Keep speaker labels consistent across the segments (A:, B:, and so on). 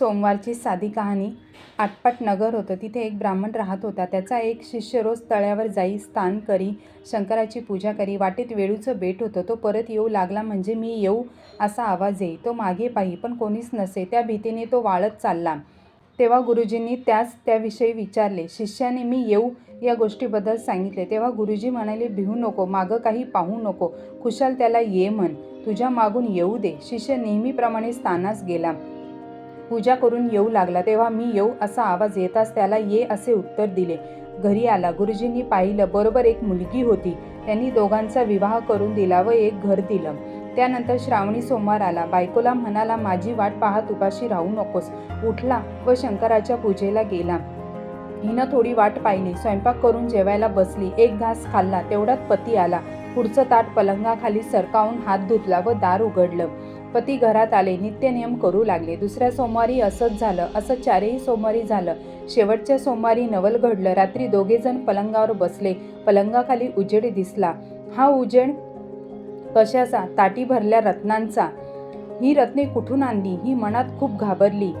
A: सोमवारची साधी कहाणी आटपाट नगर होतं. तिथे एक ब्राह्मण राहत होता. त्याचा एक शिष्य रोज तळ्यावर जाई स्नान करी शंकराची पूजा करी. वाटेत वेळूचं बेट होतं. तो परत येऊ लागला म्हणजे मी येऊ असा आवाज येई. तो मागे पाही पण कोणीच नसे. त्या भीतीने तो वाळत चालला. तेव्हा गुरुजींनी त्यास त्याविषयी विचारले. शिष्याने मी येऊ या गोष्टीबद्दल सांगितले. तेव्हा गुरुजी म्हणाले भिवू नको. मागं काही पाहू नको. खुशाल त्याला ये म्हण. तुझ्या मागून येऊ दे. शिष्य नेहमीप्रमाणे स्थानास गेला. पूजा करून येऊ लागला. तेव्हा मी येऊ असा आवाज येताच त्याला ये असे उत्तर दिले. घरी आला. गुरुजींनी पाहिलं बरोबर एक मुलगी होती. त्यांनी दोघांचा विवाह करून दिला व एक घर दिलं. त्यानंतर श्रावणी सोमवार आला. बायकोला म्हणाला माझी वाट पाहत उपाशी राहू नकोस. उठला व शंकराच्या पूजेला गेला. हिनं थोडी वाट पाहिली. स्वयंपाक करून जेवायला बसली. एक घास खाल्ला. तेवढ्यात पती आला. पुढचं ताट पलंगाखाली सरकावून हात धुतला व दार उघडलं. पती घरात आले नित्यनियम करू लागले. दुसऱ्या सोमवारी असंच झालं असं चारही सोमवारी झालं. शेवटच्या सोमवारी नवल घडलं. रात्री दोघेजण पलंगावर बसले. पलंगाखाली उजेड दिसला. हा उजेड कशाचा? ताटी भरल्या रत्नांचा. ही रत्ने कुठून आणली? ही मनात खूप घाबरली.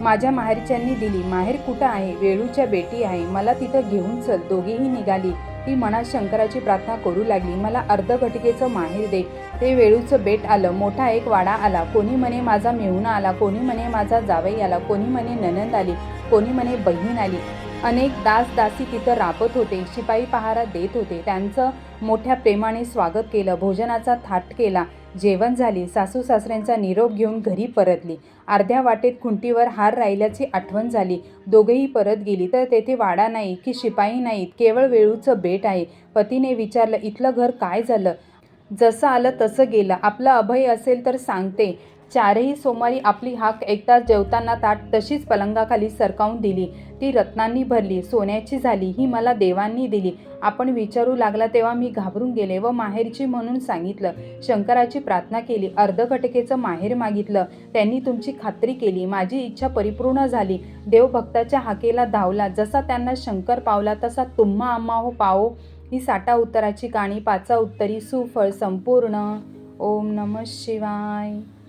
A: माझ्या माहेरच्यांनी दिली. माहेर कुठं आहे? वेळूच्या बेटी आहे. मला तिथं घेऊन चल. दोघेही निघाली. ती मनात शंकराची प्रार्थना करू लागली. मला अर्ध घटिकेचं माहेर दे. ते वेळूचं बेट आलं. मोठा एक वाडा आला. कोणी म्हणे माझा मेहुणा आला. कोणी म्हणे माझा जावई आला. कोणी म्हणे ननंद आली. कोणी म्हणे बहीण आली. अनेक दास दासी तिथं राबत होते. शिपाई पहारा देत होते. त्यांचं मोठ्या प्रेमाने स्वागत केलं. भोजनाचा थाट केला. जेवण झाली सासू सासऱ्यांचा निरोप घेऊन घरी परतली. अर्ध्या वाटेत खुंटीवर हार राहिल्याची आठवण झाली. दोघेही परत गेली तर तेथे वाडा नाही की शिपाई नाहीत केवळ वेळूचं बेट आहे. पतीने विचारलं इथलं घर काय झालं? जसं आलं तसं गेलं. आपलं अभय असेल तर सांगते. चारही सोमवारी आपली हाक एकदा जेवताना ताट तशीच पलंगाखाली सरकावून दिली. ती रत्नांनी भरली सोन्याची झाली ही मला देवांनी दिली. आपण विचारू लागला तेव्हा मी घाबरून गेले व माहेरची म्हणून सांगितलं. शंकराची प्रार्थना केली अर्धघटकेचं माहेर मागितलं. त्यांनी तुमची खात्री केली माझी इच्छा परिपूर्ण झाली. देवभक्ताच्या हाकेला धावला जसा त्यांना शंकर पावला तसा तुम्हा आम्हा हो पाओ ही साठा उत्तराची गाणी पाचा उत्तरी सुफळ संपूर्ण. ओम नम शिवाय.